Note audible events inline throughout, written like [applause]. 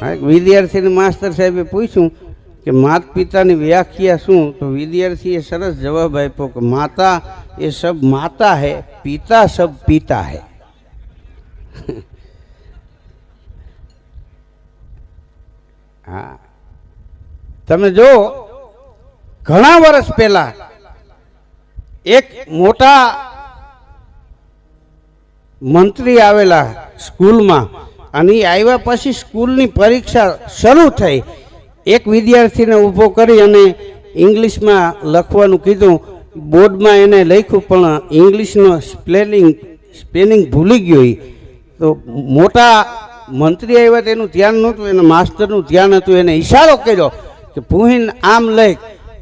વિદ્યાર્થીને માસ્તર સાહેબે પૂછ્યું કે માત પિતાની વ્યાખ્યા શું? તો વિદ્યાર્થીએ સરસ જવાબ આપ્યો કે માતા એ સબ માતા હે, પિતા સબ પિતા હે. હા. તમે જો, ઘણા વર્ષ પહેલા એક મોટા મંત્રી આવેલા સ્કૂલમાં અને આવ્યા પછી સ્કૂલની પરીક્ષા શરૂ થઈ. એક વિદ્યાર્થીને ઊભો કરી અને ઇંગ્લિશમાં લખવાનું કીધું. બોર્ડમાં એને લખ્યું, પણ ઇંગ્લિશનો સ્પેલિંગ સ્પેલિંગ ભૂલી ગયો. તો મોટા મંત્રી આવ્યા તેનું ધ્યાન નહોતું, એને માસ્ટરનું ધ્યાન હતું, એને ઈશારો કર્યો કે ભૂહીન આમ લખ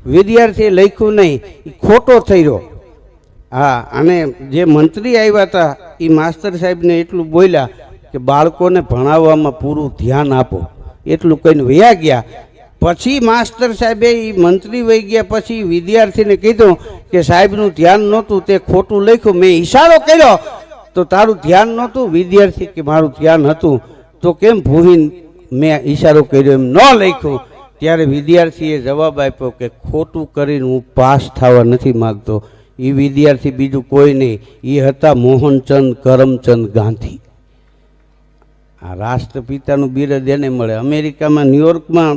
વિદ્યાર્થીએ લખ્યું નહીં એ ખોટો થઈ રહ્યો હા, અને જે મંત્રી આવ્યા હતા એ માસ્તર સાહેબને એટલું બોલ્યા કે બાળકોને ભણાવવામાં પૂરું ધ્યાન આપો. એટલું કહીને વયા ગયા. પછી માસ્તર સાહેબે એ મંત્રી વહી ગયા, પછી વિદ્યાર્થીને કીધું કે સાહેબનું ધ્યાન નહોતું, તે ખોટું લખ્યું. મેં ઈશારો કર્યો. તો તારું ધ્યાન નહોતું, વિદ્યાર્થી કે મારું ધ્યાન હતું. તો કેમ ભૂહીન મેં ઈશારો કર્યો એમ ન લખ્યું? ત્યારે વિદ્યાર્થીએ જવાબ આપ્યો કે ખોટું કરીને હું પાસ થવા નથી માગતો. એ વિદ્યાર્થી બીજું કોઈ નહીં. એ હતા મોહનચંદ કરમચંદ ગાંધી. આ રાષ્ટ્રપિતાનું બિરદ એને મળે. અમેરિકામાં, ન્યુયોર્કમાં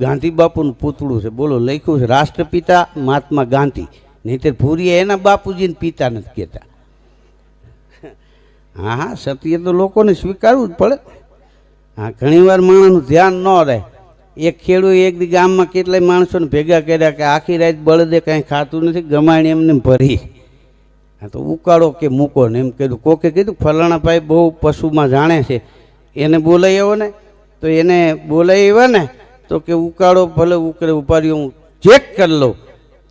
ગાંધી બાપુનું પૂતળું છે. બોલો, લખ્યું છે, રાષ્ટ્રપિતા મહાત્મા ગાંધી. નહીંતર ભૂરીએ એના બાપુજીને પિતા નથી કહેતા. હા હા, સત્ય તો લોકોને સ્વીકારવું જ પડે. હા, ઘણીવાર માણસનું ધ્યાન ન રહે. એક ખેડૂત એક ગામમાં કેટલાય માણસોને ભેગા કર્યા કે આખી રાત બળદે કાંઈ ખાતું નથી, ગમાણી એમને ભરી. હા, તો ઉકાળો કે મૂકો ને એમ કીધું. કોકે કીધું, ફલાણા ભાઈ બહુ પશુમાં જાણે છે. એને બોલાવી આવો ને, તો એને બોલાવી આવ્યા ને, તો કે, ઉકાળો ભલે ઉકળે ઉપાડ્યો હું ચેક કરી લઉં.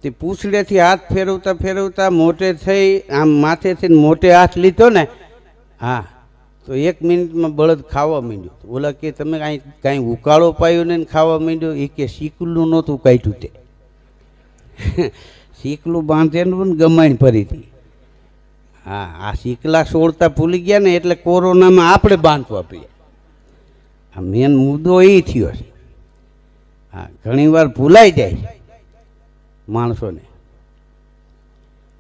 તે પૂછડેથી હાથ ફેરવતા ફેરવતા મોટે થઈ, આમ માથેથી મોટે હાથ લીધો ને, હા, તો એક મિનિટમાં બળદ ખાવા માંડ્યું. ઓલા કે, તમે કાંઈ કાંઈ ઉકાળો પાયો ને ખાવા માંડ્યો? એ કે, શીકલું નહોતું કાઢ્યું તે. [laughs] શીકલું બાંધેલું ને ગમાણ ફરી હતી હા, આ શીકલા છોડતા ભૂલી ગયા ને એટલે કોરોનામાં આપણે બાંધવા પીએ. આ મેન મુદ્દો એ થયો છે. હા, ઘણીવાર ભૂલાઈ જાય માણસોને.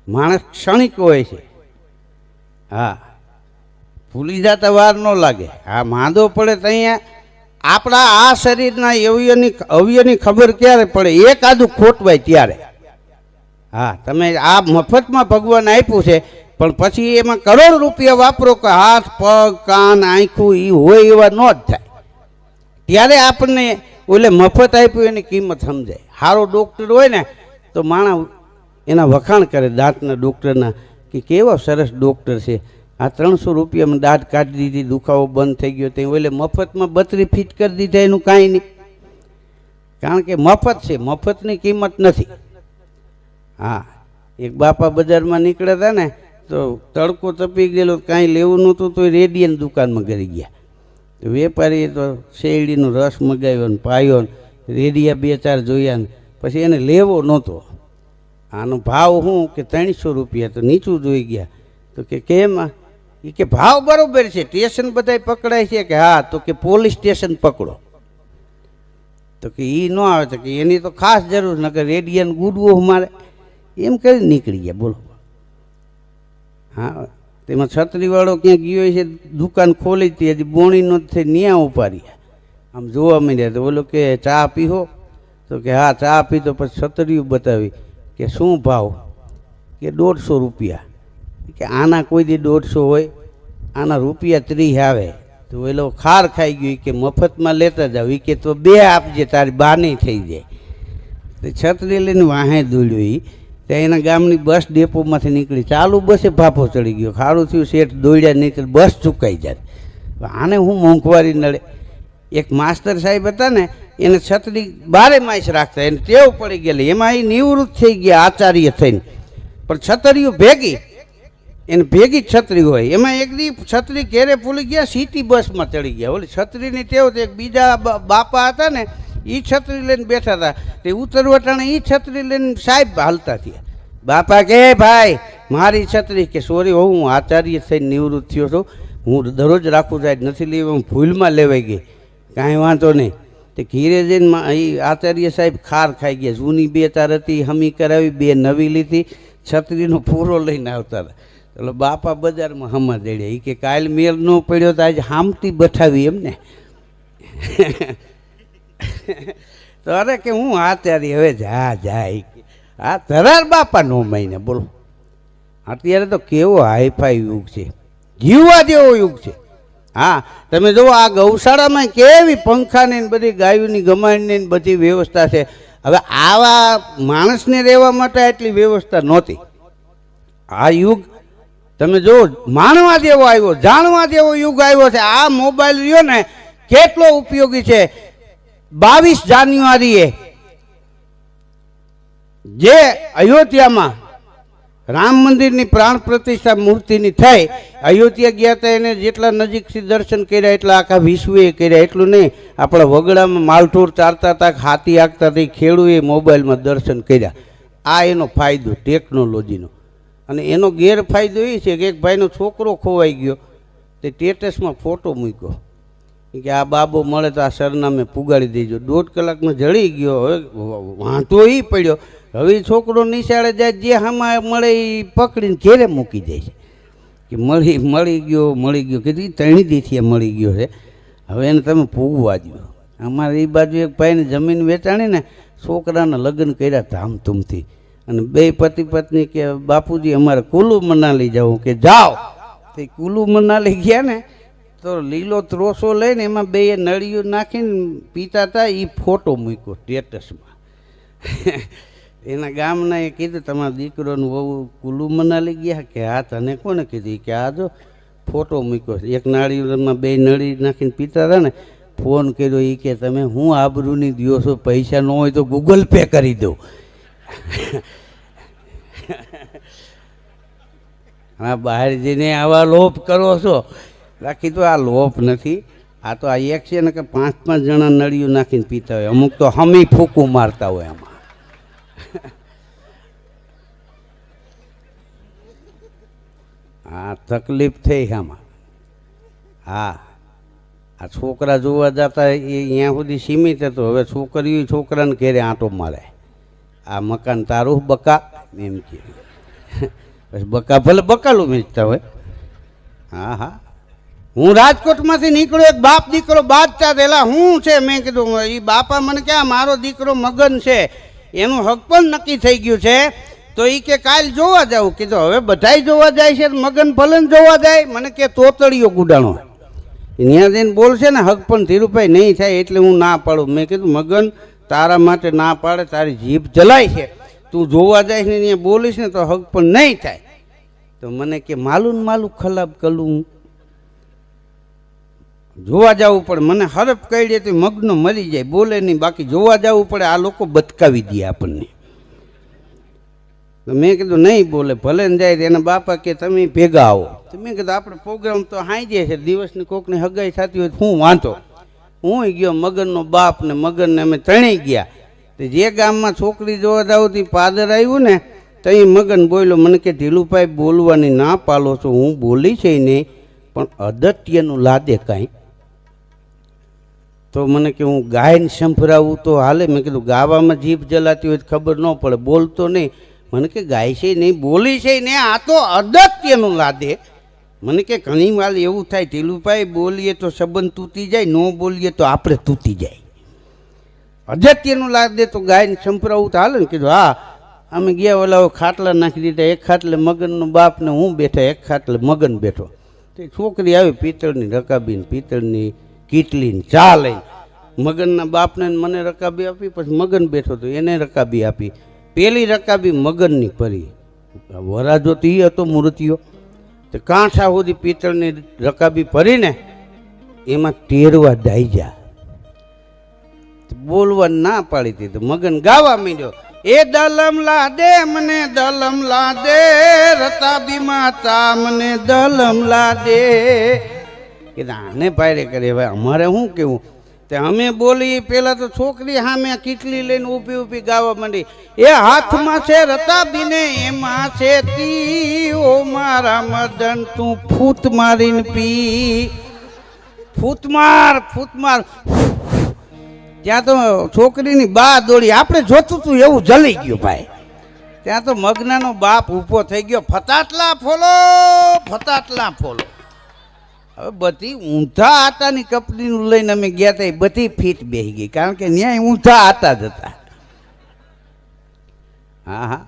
માણસ ક્ષણિક હોય છે. હા, ભૂલી જતા વાર ન લાગે. આ માંદો પડે તો અહીંયા આપણા આ શરીરના અવયવની અવયવની ખબર ક્યારે પડે? એક આદું ખોટવાય ત્યારે. હા, તમે આ મફતમાં ભગવાન આપ્યું છે. પણ પછી એમાં કરોડ રૂપિયા વાપરો કે હાથ, પગ, કાન, આંખું એ હોય એવા ન જ થાય. ત્યારે આપણને ઓલે મફત આપ્યું એની કિંમત સમજાય. સારો ડૉક્ટર હોય ને, તો માણસ એના વખાણ કરે દાંતના ડૉક્ટરના કે કેવા સરસ ડૉક્ટર છે. આ ત્રણસો રૂપિયામાં દાંત કાઢી દીધી, દુખાવો બંધ થઈ ગયો, ત્યાં ઓલે મફતમાં બત્રી ફીટ કરી દીધા એનું કાંઈ નહીં. કારણ કે મફત છે, મફતની કિંમત નથી. હા, એક બાપા બજારમાં નીકળ્યા હતા ને તો તડકો તપી ગયેલો, કાંઈ લેવું નહોતું તો રેડિયન દુકાનમાં કરી ગયા. તો વેપારીએ તો શેરડીનો રસ મગાવ્યો ને પાયો ને, રેડિયા બે ચાર જોયા ને, પછી એને લેવો નહોતો. આનો ભાવ શું કે ત્રણસો રૂપિયા, તો નીચું જોઈ ગયા. તો કે કેમ એ કે ભાવ બરોબર છે, સ્ટેશન બધાય પકડાય છે કે હા, તો કે પોલીસ સ્ટેશન પકડો. તો કે એ ન આવે, તો કે એની તો ખાસ જરૂર નકર રેડિયન ગુડવો મારે એમ કરી નીકળી ગયા, બોલો. હા, તેમાં છત્રીવાળો ક્યાં ગયો છે, દુકાન ખોલી હતી, હજી બોણીનો જ થઈ, ન્યા ઉપાડી આમ જોવા માંડ્યા તો બોલો કે ચા પીહો તો કે હા, ચા પી તો પછી છત્રીયું બતાવી કે શું ભાવ? કે દોઢસો રૂપિયા. કે આના કોઈ દી દોઢસો હોય, આના રૂપિયા ત્રીસ આવે. તો એલો ખાર ખાઈ ગયો કે મફતમાં લેતા જાવ એ કે તો બે આપજે, તારી બાની થઈ જાય. તો છત્રી લઈને વાહે દોડ્યું ત્યાં એના ગામની બસ ડેપોમાંથી નીકળી. ચાલુ બસે ભાફો ચડી ગયો. ખારું થયું, શેઠ દોડ્યા તો બસ ચૂકાઈ જાય આને હું મોંઘવારી નડે. એક માસ્તર સાહેબ હતા ને, એને છત્રી બારે માસ રાખતા, એને ટેવ પડી ગયેલી. એમાં એ નિવૃત્ત થઈ ગયા આચાર્ય થઈને. પણ છતરીઓ ભેગી, એને ભેગી છત્રી હોય. એમાં એક દી છત્રી ઘેરે ભૂલી ગયા, સિટી બસમાં ચડી ગયા. ઓલી છત્રીની ટેવ એક બીજા બાપા હતા ને એ છત્રી લઈને બેઠા હતા તે ઉત્તરવટાણે એ છત્રી લઈને સાહેબ હાલતા થયા. બાપા કે, ભાઈ, મારી છત્રી કે સોરી હો, હું આચાર્ય થઈને નિવૃત્ત થયો છું. હું દરરોજ રાખું સાહેબ નથી લેવી, હું ભૂલમાં લેવાઈ ગઈ. કાંઈ વાંધો નહીં. તે ઘીરે જઈને એ આચાર્ય સાહેબ ખાર ખાઈ ગયા. જૂની બે તાર હતી, હમી કરાવી, બે નવી લીધી. છત્રીનો પૂરો લઈને આવતા હતા એટલે બાપા બજારમાં હમા દેડ્યા એ કે કાલ મેલ ન પડ્યો તો આજે હામતી બઠાવી એમને. તો અરે કે હું આચાર્ય હવે જા જા આ ધરાર બાપા નો મહિને, બોલો. અત્યારે તો કેવો હાઈફાઈ યુગ છે. જીવવા જેવો યુગ છે. હા, તમે જુઓ, આ ગૌશાળામાં કેવી પંખાની ને બધી ગાયોની ગમાણની બધી વ્યવસ્થા છે. હવે આવા માણસને રહેવા માટે આટલી વ્યવસ્થા નહોતી. આ યુગ, તમે જુઓ, માણવા જેવો આવ્યો, જાણવા જેવો યુગ આવ્યો છે. આ મોબાઈલ રહ્યો ને, કેટલો ઉપયોગી છે. બાવીસ જાન્યુઆરીએ જે અયોધ્યામાં રામ મંદિરની પ્રાણ પ્રતિષ્ઠા મૂર્તિની થઈ, અયોધ્યા ગયા હતા એને જેટલા નજીકથી દર્શન કર્યા, એટલા આખા વિશ્વએ કર્યા, એટલું નહીં. આપણા વગડામાં માલઠોર ચારતા હતા, હાથી આગતા હતા ખેડૂએ મોબાઈલમાં દર્શન કર્યા. આ એનો ફાયદો, ટેકનોલોજીનો. અને એનો ગેરફાયદો એ છે કે એક ભાઈનો છોકરો ખોવાઈ ગયો, તે સ્ટેટસમાં ફોટો મૂક્યો. કે આ બાબો મળે તો આ સરનામે પુગાડી દેજો. દોઢ કલાકમાં જળી ગયો, હવે વાંધો એ પડ્યો. હવે છોકરો નિશાળે જાય, જે હામાં મળે એ પકડીને ઘેરે મૂકી જાય છે. કે મળી મળી ગયો મળી ગયો. કીધું ત્રણી દીથી મળી ગયો છે. હવે એને તમે પૂગવા દો અમારે એ બાજુ એક ભાઈને જમીન વેચાણી ને છોકરાના લગ્ન કર્યા ધામધૂમથી. અને બે પતિ પત્ની કે બાપુજી અમારે કુલુ મનાલી જવું કે જાઓ. તે કુલુ મનાલી ગયા ને તો લીલો ત્રોસો લઈને એમાં બે નળીઓ નાખીને પીતા હતા એ ફોટો મૂક્યો સ્ટેટસમાં. એના ગામના એ કીધું, તમારા દીકરોનું વહુ કુલુ મનાલી ગયા કે હા તને કોને કીધું? કે આ જો ફોટો મૂક્યો એક નાળીમાં બે નળી નાખીને પીતા હતા ને, ફોન કર્યો એ કે તમે હું આબરૂની દિયો છો, પૈસા ન હોય તો ગૂગલ પે કરી દો. હા, બહાર જઈને આવા લોપ કરો છો. બાકી તો આ લોપ નથી. આ તો આ એક છે ને કે પાંચ પાંચ જણા નળિયું નાખીને પીતા હોય. અમુક તો હમી ફૂકું મારતા હોય આમાં. હા તકલીફ થઈ આમાં. હા. આ છોકરા જોવા જતા એ અહીંયા સુધી સીમિત હતો. હવે છોકરીઓ છોકરાને ઘેરે આંટો મારે. આ મકાન તારું બકા એમ કે પછી બકા ભલે બકાલું વેચતા હોય. હા હા. હું રાજકોટમાંથી નીકળ્યો, એક બાપ દીકરો બાદશાહ રહેલા. હું છે? મેં કીધું એ બાપા મને ક્યાં મારો દીકરો મગન છે. એનું હક પણ નક્કી થઈ ગયું છે. તો એ કે, કાલ જોવા જાઉં. કીધું, હવે બધાય જોવા જાય છે, મગન ભલે જોવા જાય. મને કે, તોતળીઓ ગુડાણો. ત્યાં જઈને બોલશે ને, હક પણ ધીરુભાઈ નહીં થાય એટલે હું ના પાડું. મેં કીધું, મગન, તારા માટે ના પાડે, તારી જીભ જલાય છે. તું જોવા જાય ને ત્યાં બોલીશ ને, તો હક પણ નહીં થાય. તો મને કે, માલુન માલું ખલાબ કલું જોવા જવું પડે. મને હરફ કહી દે તો મગ્ન મરી જાય. બોલે નહીં. બાકી જોવા જવું પડે. આ લોકો બતકાવી દે આપણને. મેં કીધું, નહીં બોલે. ભલે ને જાય એના બાપા કે તમે ભેગા આવો. તો મેં કીધું, આપણે પ્રોગ્રામ તો હાઈ છે. દિવસની કોકની હગાઈ થતી હોય હું વાંધો. હું ગયો મગનનો બાપ ને મગનને અમે ત્રણેય ગયા. તો જે ગામમાં છોકરી જોવા જાવ તે પાદર આવ્યું ને, તો એ મગન બોલ્યો, મને કે, ઢીલુભાઈ, બોલવાની ના પાલો છો. હું બોલી છે નહીં, પણ અદત્યનું લાદે કાંઈ. તો મને કે હું ગાયન સંભળાવું તો હાલે. મેં કીધું, ગાવામાં જીભ જલાતી હોય ખબર ન પડે. બોલતો નહીં. મને કે ગાય છે નહીં, બોલી છે નહીં. આ તો અદત્યનું લાદે. મને કે ઘણી વાર એવું થાય, ઢીલુભાઈ, બોલીએ તો સંબંધ તૂટી જાય, ન બોલીએ તો આપણે તૂટી જાય. અગત્યનું લાદે તો ગાયને સંભળાવું તો હાલે. ને કીધું, હા, અમે ગયા ઓલા ખાટલા નાખી દીધા. એક ખાટલે મગનનો બાપ ને હું બેઠા, એક ખાટલે મગન બેઠો. તે છોકરી આવી, પિત્તળની રકાબીન, પિત્તળની કીટલી ને ચા લઈ મગનના બાપને મને રકાબી આપી, પછી મગન બેઠો તો એને રકાબી આપી. પેલી રકાબી મગનની પરી વરાજો તો એ હતો મૂર્તિઓ. તો કાંઠા સુધી પિત્તળની રકાબી ભરીને એમાં તેરવા દાઈજા બોલવા ના પાડી દીધું મગન ગાવા માંડ્યો. એ દલમ લા દે મને દલમ લા દે રતાબી માતા, મને દલમ લા દે કે આને પાયરે કરે, હવે અમારે શું કેવું? તે અમે બોલી પેલા તો છોકરી સામે કીટલી લઈને ઊભી ઊભી ગાવા માંડી. એ હાથમાં છે રતાબીને, એમાં છે તી ઓ મારા મદન, તું ફૂત મારીને પી. ફૂતમાર ફૂટમાર ત્યાં તો છોકરીની બા દોડી. આપણે જોતું તું એવું જલી ગયું ભાઈ. ત્યાં તો મગ્નનો બાપ ઊભો થઈ ગયો. ફતાટલા ફોલો ફતાટલા ફોલો. હવે બધી ઊંધા આટાની કંપનીનું લઈને અમે ગયા હતા એ બધી ફીટ બેસી ગઈ. કારણ કે ન્યાય ઊંધા આટા જ હતા. હા હા.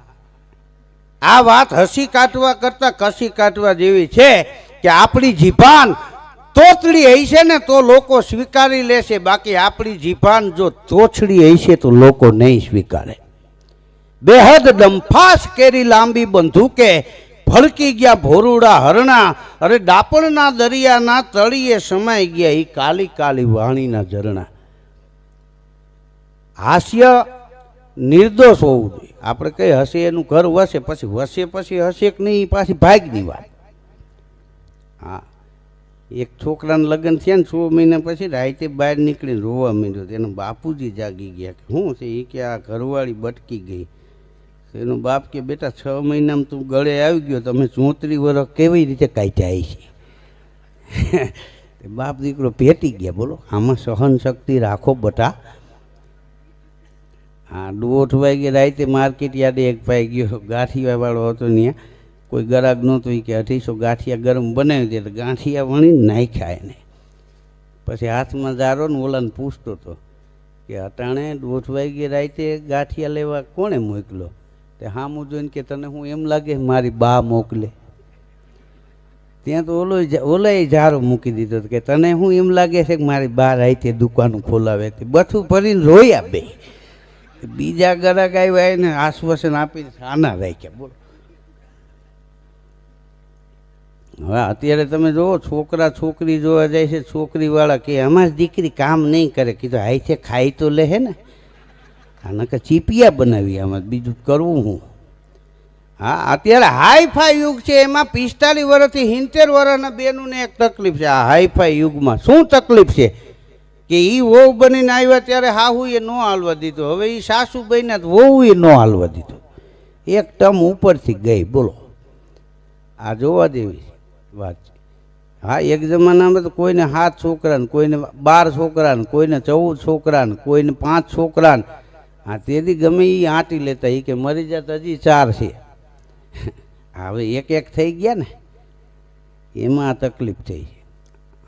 આ વાત હસી કાઢવા કરતાં કસી કાઢવા જેવી છે કે આપણી જીભાન તોતડી હશે ને તો લોકો સ્વીકારી લેશે બાકી આપણી જીભાન જો તોછડી હશે તો લોકો નહીં સ્વીકારે. બેહદ ડંફાસ કેરી લાંબી બંધુકે ભડકી ગયા ભોરુડા હરણા. અરે ડાપણના દરિયાના તળિયે સમાઈ ગયા એ કાલી કાલી વાણીના ઝરણા. હાસ્ય નિર્દોષ હોવું જોઈએ. આપણે કઈ હશે એનું ઘર વસે પછી વસે પછી હશે કે નહીં પાછી ભાગની વાત. હા. એક છોકરાને લગ્ન થયા ને છ મહિના પછી રાતે બહાર નીકળીને રોવા માંડ્યો. તો બાપુજી જાગી ગયા કે શું છે? એ કે આ ઘરવાળી બટકી ગઈ. એનો બાપ કે, બેટા, છ મહિનામાં તું ગળે આવી ગયો તમે ચોત્રીસ વર્ષ કેવી રીતે કાઢ્યા છે [laughs] બાપ દીકરો પેટી ગયા, બોલો. આમાં સહન શક્તિ રાખો બટા. હા, દોઢ વાગે રાતે માર્કેટ યાર્ડે એક ભાઈ ગયો. ગાંઠિયા વાળો હતો ત્યાં કોઈ ગરાગ નહોતું ઈ કે, અઢીસો ગાંઠિયા ગરમ બનાવી દે. ગાંઠિયા વણી નાખ્યા એને. પછી હાથમાં જારો ને ઓલાને પૂછતો હતો કે, અટાણે દોઢ વાગે રાતે ગાંઠિયા લેવા કોણે મોકલો? તે હામું જોઈને કે તને હું એમ લાગે મારી બા મોકલે. ત્યાં તો ઓલો એ જારો મૂકી દીધો કે તને હું એમ લાગે છે કે મારી બા રાતે દુકાન ખોલાવે તે બથું ભરીને રોયા બે. બીજા ગ્રાહક આવ્યા એને આશ્વાસન આપીને આના રાખ્યા, બોલો. હવે અત્યારે તમે જુઓ છોકરા છોકરી જોવા જાય છે, છોકરીવાળા કે અમારી દીકરી કામ નહીં કરે. કીધું હાઈથે ખાઈ તો લે ને. આને કે ચીપિયા બનાવી આમાં, બીજું કરવું હું. હા, અત્યારે હાઈફાઈ યુગ છે, એમાં પિસ્તાલીસ વર્ષથી સિત્તેર વર્ષના બેનુંને એક તકલીફ છે. આ હાઈફાઈ યુગમાં શું તકલીફ છે? કે એ વહુ બનીને આવ્યા ત્યારે હાહુએ ન હાલવા દીધો. હવે એ સાસુ બન્યા વહુ વહુએ ન હાલવા દીધો. એક ટર્મ ઉપરથી ગઈ, બોલો. આ જોવા દેવી વાત હા, એક જમાનામાં તો કોઈને સાત છોકરાને, કોઈને બાર છોકરાને, કોઈને ચૌદ છોકરાને, કોઈને પાંચ છોકરા ને હા, તેથી ગમે એ આંટી લેતા એ કે મરી જતા હજી ચાર છે. હવે એક એક થઈ ગયા ને, એમાં આ તકલીફ થઈ.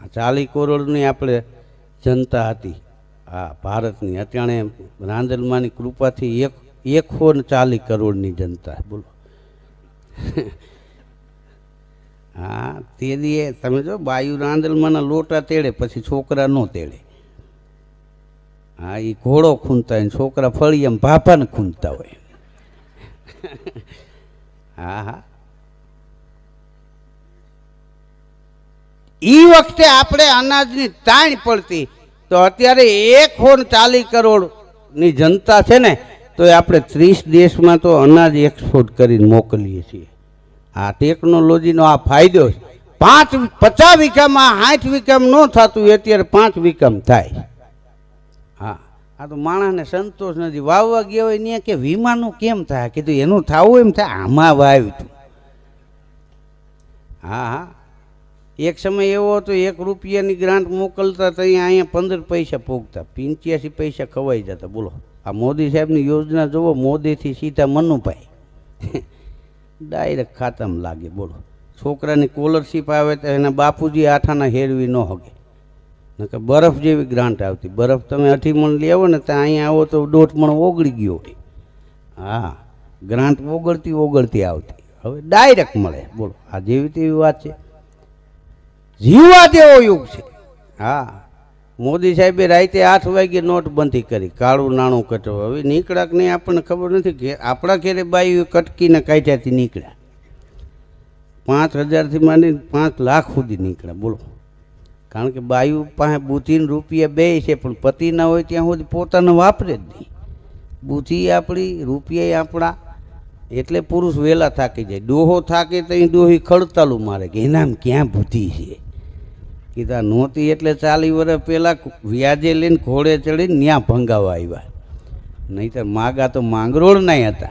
આ ચાલીસ કરોડની આપણે જનતા હતી. હા ભારતની અત્યારે રાંદલમાની કૃપાથી એક એકસો ને ચાલીસ કરોડની જનતા. બોલો. હા તે દીએ તમે જો, બાયુ રાંદલમાંના લોટા તેડે, પછી છોકરા ન તેડે. હા એ ઘોડો ખૂંદતા હોય છોકરા ફળી એમ ભાપાને ખૂંદતા હોય. હા હા. એ વખતે આપણે અનાજની તાણ પડતી. તો અત્યારે એક હોન ચાલીસ કરોડની જનતા છે ને, તો આપણે ત્રીસ દેશમાં તો અનાજ એક્સપોર્ટ કરીને મોકલીએ છીએ. આ ટેકનોલોજીનો આ ફાયદો છે. પાંચ, પચાસ વીઘામાં સાઠ વિકમ ન થતું અત્યારે પાંચ વિકમ થાય. આ તો માણસને સંતોષ નથી. વાવવા ગયા હોય ત્યાં કે વીમાનું કેમ થાય? કીધું, એનું થવું એમ થાય? આમાં વાવ્યું હતું હા હા. એક સમય એવો હતો, એક રૂપિયાની ગ્રાન્ટ મોકલતા તો અહીંયા અહીંયા પંદર પૈસા પોગતા પંચ્યાસી પૈસા ખવાઈ જતા. બોલો, આ મોદી સાહેબની યોજના જુઓ, મોદીથી સીધા મનુભાઈ. ડાયરેક્ટ ખાતામાં લાગે. બોલો. છોકરાની કોલરશીપ આવે તો એના બાપુજી આઠાના હેરવી ન હગે. નકર બરફ જેવી ગ્રાન્ટ આવતી. બરફ તમે અઢી મણ લઈ આવો ને તો અહીંયા આવો તો દોઢ મણ ઓગળી ગયો હોય. હા, ગ્રાન્ટ ઓગળતી ઓગળતી આવતી. હવે ડાયરેક્ટ મળે. બોલો, આ જેવી તેવી વાત છે? જીવવા તેવો યુગ છે. હા, મોદી સાહેબે રાતે આઠ વાગે નોટબંધી કરી. કાળું નાણું કટો હવે નીકળ્યા કે નહીં આપણને ખબર નથી કે આપણા ઘેરે બાઈ કટકીને કાઢ્યાથી નીકળ્યા. પાંચ હજારથી માંડીને પાંચ લાખ સુધી નીકળ્યા. બોલો. કારણ કે બાયુ પાસે બુદ્ધિને રૂપિયા બે છે, પણ પતિ ના હોય ત્યાં સુધી પોતાને વાપરે જ નહીં. બુદ્ધિ આપણી, રૂપિયા આપણા. એટલે પુરુષ વહેલા થાકી જાય. ડોહો થાકે તો અહીં ડોહી ખડતાલું મારે કે એનામ ક્યાં બુદ્ધિ છે? કીધા, નહોતી એટલે ચાલી વર્ષ પહેલાં વ્યાજે લઈને ઘોડે ચડીને ત્યાં ભંગાવા આવ્યા. નહીંતર માગા તો માંગરોળ નહીં હતા.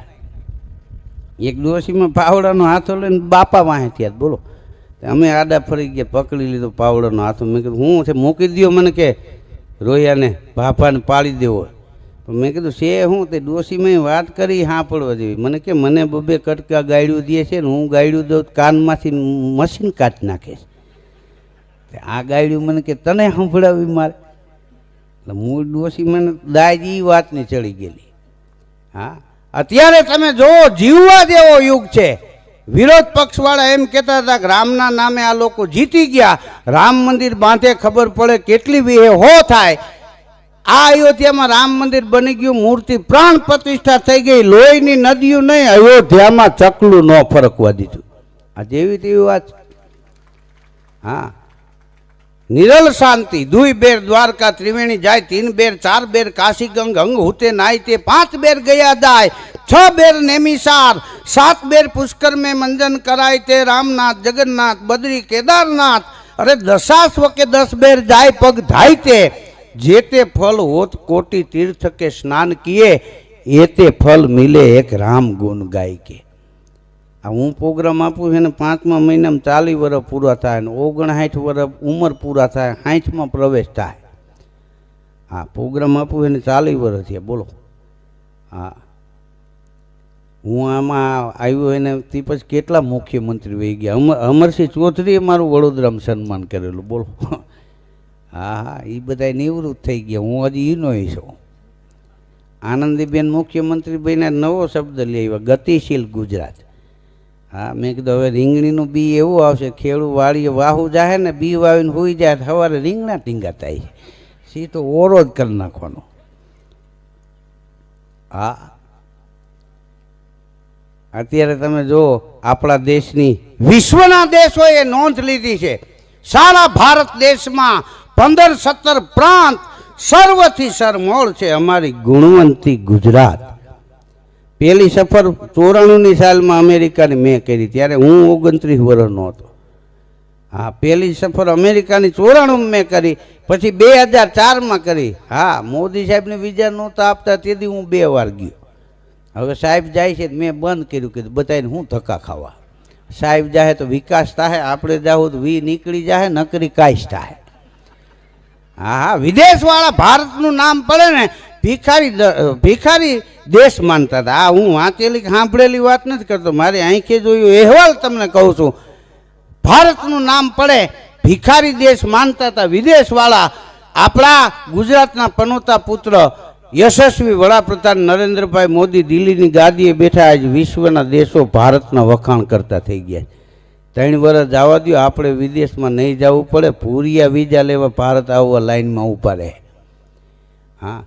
એક ડોશીમાં પાવડાનો હાથો લઈને બાપા વાંચ્યા બોલો અમે આડા ફરી ગયા, પકડી લીધો પાવડોનો હાથ. મેં કીધું, હું છે, મૂકી દ્યો મને કે રોયાને ભાભાને પાડી દેવો. મેં કીધું, છે હું તે ડોશીમાં વાત કરી હા પડવા જેવી. મને કે, મને બબે કટકા ગાયડું દે છે ને હું ગાયડું દઉં, કાનમાંથી મશીન કાઢી નાખે છે. આ ગાયડું મને કે, તને સંભળાવી મારે? એટલે મૂળ ડોશી મને દાયજી એ વાતની ચડી ગયેલી. હા? અત્યારે તમે જોવો જીવવા જેવો યુગ છે. વિરોધ પક્ષવાળા એમ કહેતા હતા કે રામના નામે આ લોકો જીતી ગયા. રામ મંદિર બાંધે ખબર પડે કેટલી વિહે હો થાય. આ અયોધ્યામાં રામ મંદિર બની ગયું, મૂર્તિ પ્રાણ પ્રતિષ્ઠા થઈ ગઈ, લોહીની નદીઓ નહીં, અયોધ્યામાં ચકલું ન ફરકવા દીધું. આ જેવી તેવી વાત છે. હા. નિરલ શાંતિ, દુઈ બેર દ્વારકા, ત્રિવેણી જાય, તીન બેર, ચાર બેર, કાશી ગંગ અંગ હુતે નાય તે, પાંચ બેર ગયા જાય છ બેર નેમિસાર સાત બેર પુષ્કર મેં મંજન કરાય તે રામનાથ, જગન્નાથ, બદ્રી, કેદારનાથ. અરે દશાસ વકે દસ બેર જાય પગ ધાય તે. જે તે ફલ હોત કોટી તીર્થ કે સ્નાન કીએ, એ તે ફલ મિલે એક રામ ગુણ ગાય કે. આ હું પ્રોગ્રામ આપું એને પાંચમા મહિનામાં ચાલીસ વર્ષ પૂરા થાય અને ઓગણસાઠ વર્ષ ઉંમર પૂરા થાય, સાઠમાં પ્રવેશ થાય. હા, પ્રોગ્રામ આપું એને ચાલી વર્ષ થયા, બોલો. હા. હું આમાં આવ્યો એને તે પછી કેટલા મુખ્યમંત્રી વહી ગયા? અમર અમરસિંહ ચૌધરીએ મારું વડોદરામાં સન્માન કરેલું, બોલો. હા હા એ બધા નિવૃત્ત થઈ ગયા. હું હજી ઈનો છું. આનંદીબેન મુખ્યમંત્રી બન્યા, નવો શબ્દ લઈ આવ્યા, ગતિશીલ ગુજરાત. હા, મેં કીધું, હવે રીંગણીનું બી એવું આવશે ખેડૂ વાળીએ વાહુ જાહે ને, બી વાવીને હોઈ જાય, સવારે રીંગણા ટીંગા થાય સી તો ઓરો જ કરી નાખવાનો. હા અત્યારે તમે જુઓ આપણા દેશની વિશ્વના દેશોએ નોંધ લીધી છે. સારા ભારત દેશમાં પંદર સત્તર પ્રાંત સર્વથી સરમોળ છે અમારી ગુણવંતી ગુજરાત. પહેલી સફર ચોરાણુંની સાલમાં અમેરિકાની મેં કરી, ત્યારે હું ઓગણત્રીસ વર્ષનો હતો. હા પહેલી સફર અમેરિકાની ચોરાણું મેં કરી, પછી બે હજાર ચારમાં કરી. હા, મોદી સાહેબને વિઝા નહોતા આપતા, તેથી હું બે વાર ગયો. હવે સાહેબ જાય છે, મેં બંધ કર્યું, કીધું બધાને હું ધક્કા ખાવા. સાહેબ જાહે તો વિકાસ થાય આપણે જાઓ તો વી નીકળી જાય નકરી કાશ થાય હા હા વિદેશવાળા ભારતનું નામ પડે ને, ભિખારી ભિખારી દેશ માનતા હતા. આ હું વાંચેલી કે સાંભળેલી વાત નથી કરતો, મારી આંખે જોયું અહેવાલ તમને કહું છું. ભારતનું નામ પડે, ભિખારી દેશ માનતા હતા. વિદેશવાળા, આપણા ગુજરાતના પનોતા પુત્ર યશસ્વી વડાપ્રધાન નરેન્દ્રભાઈ મોદી દિલ્હીની ગાદીએ બેઠા આજ વિશ્વના દેશો ભારતના વખાણ કરતા થઈ ગયા ત્રણ વર્ષ જવા દો આપણે વિદેશમાં નહીં જવું પડે, પૂરિયા વિઝા લેવા ભારત આવવા લાઈનમાં ઊભા રહે. હા,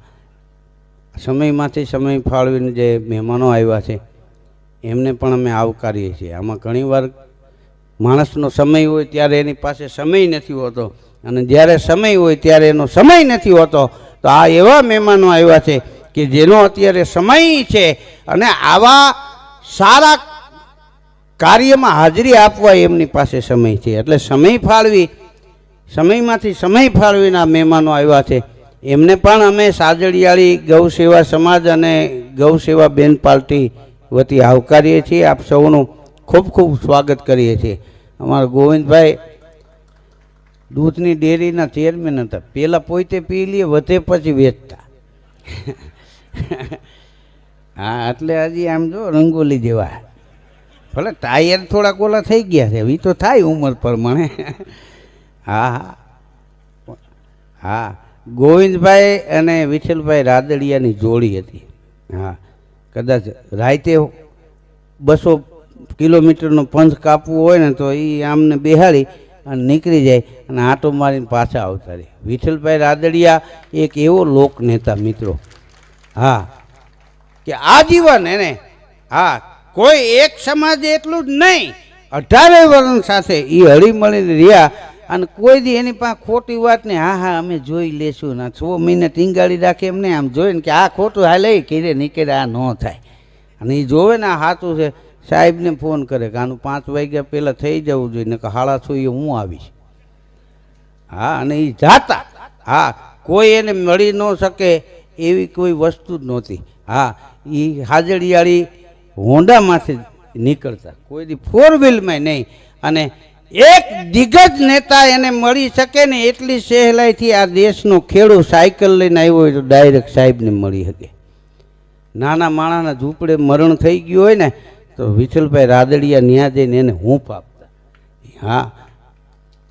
સમયમાંથી સમય ફાળવીને જે મહેમાનો આવ્યા છે, એમને પણ અમે આવકારીએ છીએ. આમાં ઘણીવાર માણસનો સમય હોય ત્યારે એની પાસે સમય નથી હોતો, અને જ્યારે સમય હોય ત્યારે એનો સમય નથી હોતો તો આ એવા મહેમાનો આવ્યા છે કે જેનો અત્યારે સમય છે અને આવા સારા કાર્યમાં હાજરી આપવા એમની પાસે સમય છે. એટલે સમય ફાળવી, સમયમાંથી સમય ફાળવીના મહેમાનો આવ્યા છે. એમને પણ અમે સાજડિયાળી ગૌ સેવા સમાજ અને ગૌ સેવા બેન પાર્ટી વતી આવકારીએ છીએ. આપ સૌનું ખૂબ ખૂબ સ્વાગત કરીએ છીએ. અમારા ગોવિંદભાઈ દૂધની ડેરીના ચેરમેન હતા. પહેલાં પોતે પી લઈએ વધે પછી વેચતા. હા, એટલે હજી આમ જો રંગોલી જેવા. ભલે ટાયર થોડાક ઓલા થઈ ગયા છે એ તો થાય ઉંમર પ્રમાણે. હા હા. હા, ગોવિંદભાઈ અને વિઠ્ઠલભાઈ રાદડિયાની જોડી હતી. હા, કદાચ રાતે બસો કિલોમીટરનો પંથ કાપવું હોય ને તો એ આમને બેહાડી અને નીકળી જાય અને આંટો મારીને પાછા આવતા રહે. વિઠ્ઠલભાઈ રાદડિયા એક એવો લોક નેતા મિત્રો. હા. કે આજીવન એને. હા, કોઈ એક સમાજ એટલું જ નહીં. અઢારે વર્ણ સાથે એ હળીમળીને રહ્યા અને કોઈ દી એની પાસે ખોટી વાત ને હા હા, અમે જોઈ લેશું. ને છ મહિને ટીંગાળી રાખે એમને આમ જોઈને કે આ ખોટું હા લઈ કીરે નીકળે, આ ન થાય. અને એ જોવે ને આ સાચું છે. સાહેબને ફોન કરે કે આનું પાંચ વાગ્યા પહેલાં થઈ જવું જોઈએ ને કે હાળા છું એ હું આવીશ. હા, અને એ જાતા. હા, કોઈ એને મળી ન શકે એવી કોઈ વસ્તુ જ નહોતી. હા એ હાજડિયાળી હોન્ડામાંથી નીકળતા. કોઈ ફોર વ્હીલમાં નહીં. અને એક દિગ્ગજ નેતા એને મળી શકે ને એટલી સહેલાઈથી આ દેશનો ખેડૂત સાયકલ લઈને આવ્યો હોય તો ડાયરેક્ટ સાહેબને મળી શકે. નાના માણાના ઝૂંપડે મરણ થઈ ગયું હોય ને તો વિઠ્ઠલભાઈ રાદડિયા ન્યા જઈને એને હૂંફ આપતા. હા,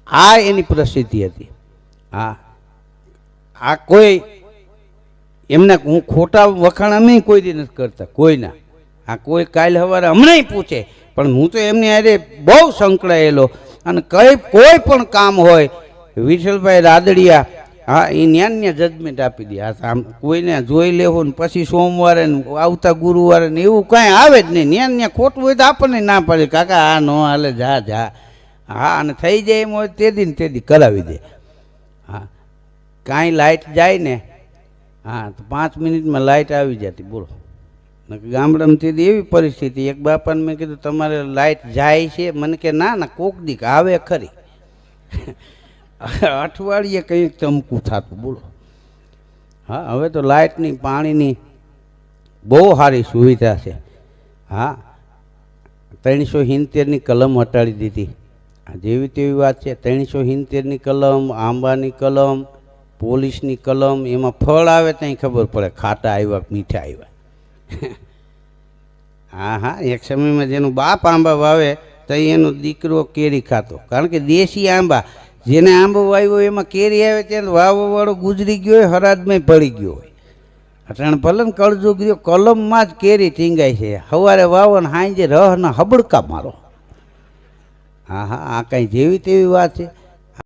આ એની પ્રસિદ્ધિ હતી. હા, આ કોઈ એમને હું ખોટા વખાણ અમે કોઈ દી નથી કરતા, કોઈના. આ કોઈ કાલ સવારે હમણાં પૂછે, પણ હું તો એમની આજે બહુ સંકળાયેલો. અને કઈ કોઈ પણ કામ હોય, વિઠ્ઠલભાઈ રાદડિયા હા એ ન્યા જજમેન્ટ આપી દે. આમ કોઈને જોઈ લેવું ને પછી સોમવારે આવતા ગુરુવારે ને એવું કાંઈ આવે જ નહીં. ન્યા ત્યાં ખોટું હોય તો આપણને ના પડે. કાકા, આ ન હાલે, જા જા. હા, અને થઈ જાય એમ હોય તે દી ને તે દી કરાવી દે. હા. કાંઈ લાઇટ જાય ને, હા, તો પાંચ મિનિટમાં લાઇટ આવી જતી. બોલો. નકર ગામડામાં તે દી એવી પરિસ્થિતિ. એક બાપાને મેં કીધું, તમારે લાઇટ જાય છે. મને કે, ના ના, કોક દીક આવે ખરી. અઠવાડિયે કંઈક ચમકું થતું, બોલો. હા, હવે તો લાઇટની, પાણીની બહુ સારી સુવિધા છે. હા, ત્રણસો સિત્તેરની કલમ હટાડી દીધી. જેવી તેવી વાત છે, ત્રણસો સિત્તેરની કલમ, આંબાની કલમ, પોલીસની કલમ, એમાં ફળ આવે ત્યાં ખબર પડે, ખાટા આવ્યા મીઠા આવ્યા. હા હા, એક સમયમાં જેનું બાપ આંબા વાવે તો એનો દીકરો કેરી ખાતો. કારણ કે દેશી આંબા જેને આંબો વાવ્યો એમાં કેરી આવે ત્યારે વાવવાવાળો ગુજરી ગયો હોય હરાજમાં પડી ગયો હોય. અટાણ ભલે ને કળજુ ગયો, કલમમાં જ કેરી ટીંગાય છે. સવારે વાવો ને સાંજે ને, હબડકા મારો. હા હા આ કાંઈ જેવી તેવી વાત છે?